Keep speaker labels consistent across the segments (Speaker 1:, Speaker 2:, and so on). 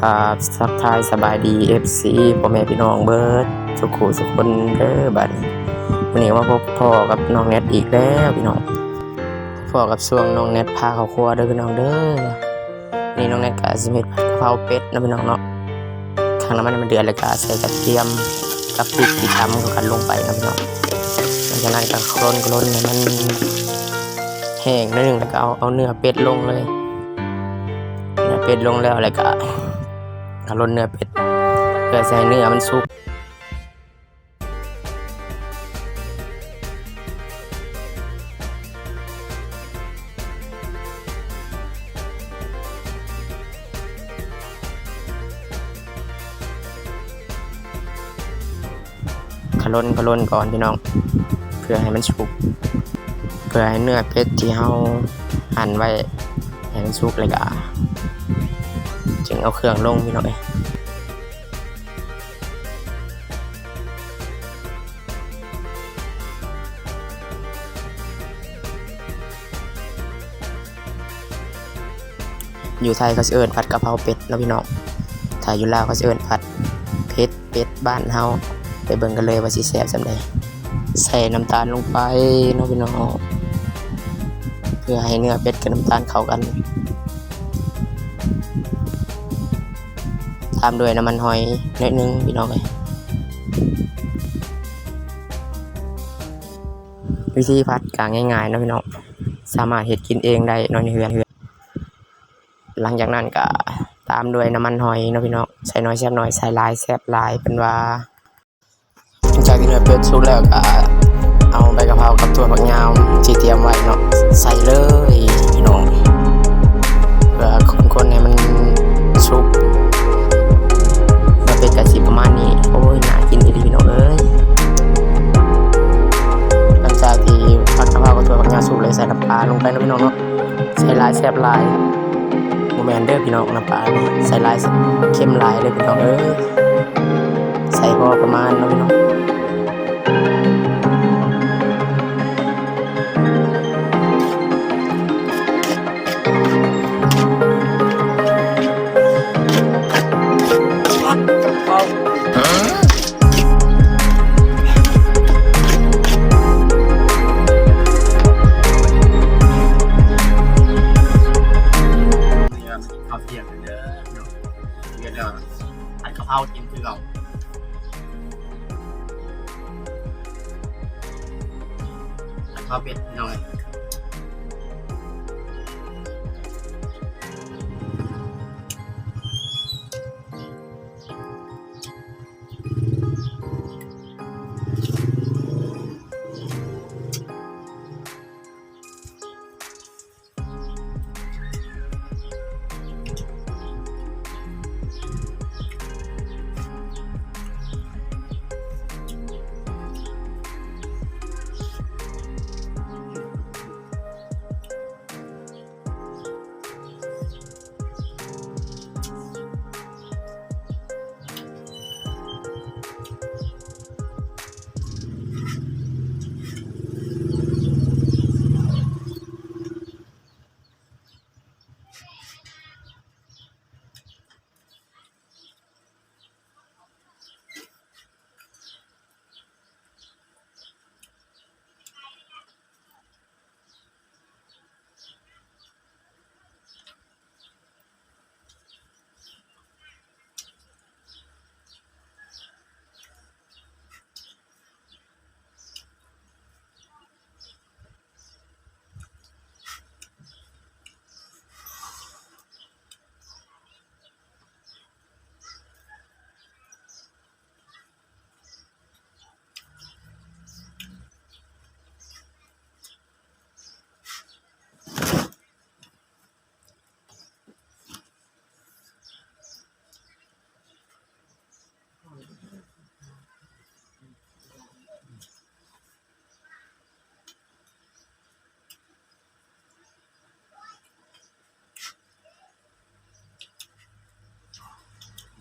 Speaker 1: ครับสักทายสบายดี FC พ่อแม่พี่น้องเบิร์ดสุขุสุขคนเด้อบัดนี้วันนี้มาพบพ่อกับน้องเน็ตอีกแล้วพี่น้องพ่อกับช่วงน้องเน็ตพาเขาครัวเด้อพี่น้องเด้อนี่น้องเน็ตก็สิเฮ็ดผัดกะเพราเป็ดนะพี่น้องเนาะข้างน้ำมันมันเดือดแล้วก็ใส่กระเทียมกับพริกที่ตำกันลงไปนะพี่น้องหลังจากนั้นก็คลนโคลนให้มันแห้งนิดนึงแล้วก็เอาเอาเนื้อเป็ดลงเลยเนื้อเป็ดลงแล้วอะไรก็ กระลนเนื้อเป็ดเพื่อให้เนื้อมันสุกขะลนขะลนก่อนพี่น้อง เพื่อให้มันสุก เพื่อให้เนื้อเป็ดที่เราหั่นไว้ให้มันสุกเลยก็ งเอาเครื่องลงพี่น้องเอ้ยอยู่ไทยเขาเอิ้นผัดกะเพราเป็ดเนาะพี่น้องถ้าอยู่ลาวเขาเอิ้นผัดเผ็ดเป็ดบ้านเฮาไปเบิ่งกันเลยว่าสิแซ่บส่ำใดใส่น้ำตาลลงไปเนาะพี่น้องเพื่อให้เนื้อเป็ดกับน้ำตาลเข้ากันามด้วยน้ำมันหอยนิดนึงพี่น้องเลยวิธีพัดกางง่ายๆนะพี่น้องสามารถเห็ดกินเองได้นอนในเฮือนหลังจากนั้นก็ตามด้วยน้ำมันหอยนะพี่น้องใส่น้อยแซ่บน้อยใส่ลายแซ่บลายเป็นว่าจากที่เนื้อเป็ดสุกแล้วก็เอาใบกะเพรากับถั่วฝักยาวที่เตรียมไว้ ปลาลงไปนะพี่น้องเนาะใส่ลายแซบลายโมแมนเด้อพี่น้องน้ำปลานี่ใส่ลายเข้มลายเลยพี่น้องเอ้ยใส่พอประมาณนะพี่น้อง
Speaker 2: ผัดข้าว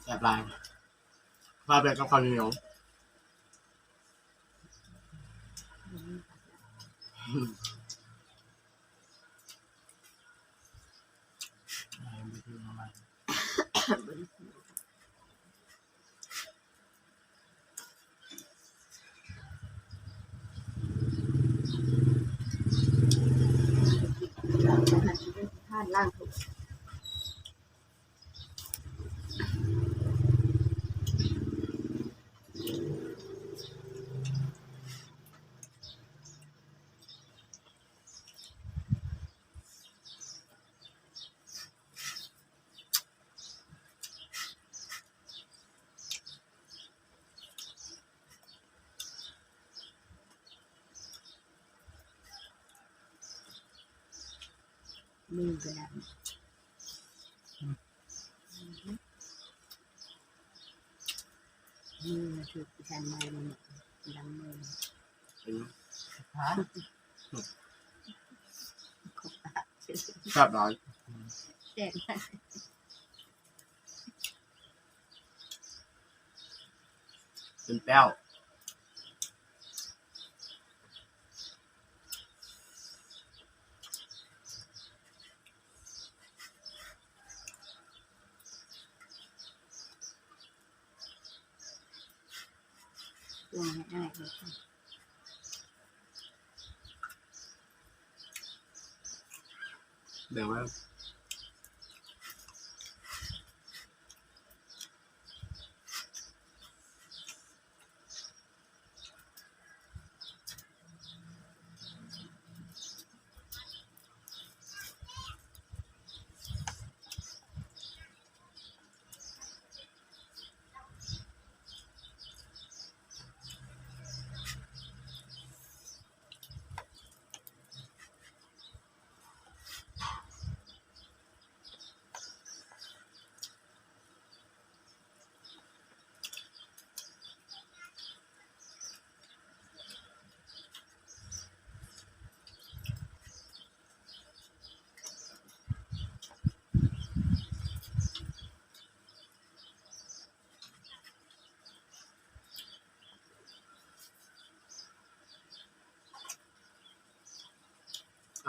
Speaker 2: แอบลายข้าแบบกับข้าวเหนียว
Speaker 3: มือก็ได้มือถูกฉันมาเลยดังมือ
Speaker 4: ฮะ
Speaker 3: ขบปาก
Speaker 2: ชอบร้อน
Speaker 3: แจ้ง
Speaker 2: เป็นแป้ว
Speaker 3: ตัว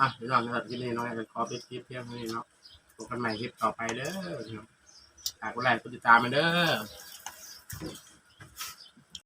Speaker 3: ่ะ
Speaker 2: เดี๋ยวว่าอะเดี๋ยวเราจะคลิปนี้น้อยขอปิดคลิปเพียงเท่านี้เนาะพบกันใหม่คลิปต่อไปเด้อฝากกดไลค์กดติดตามมาเด้อ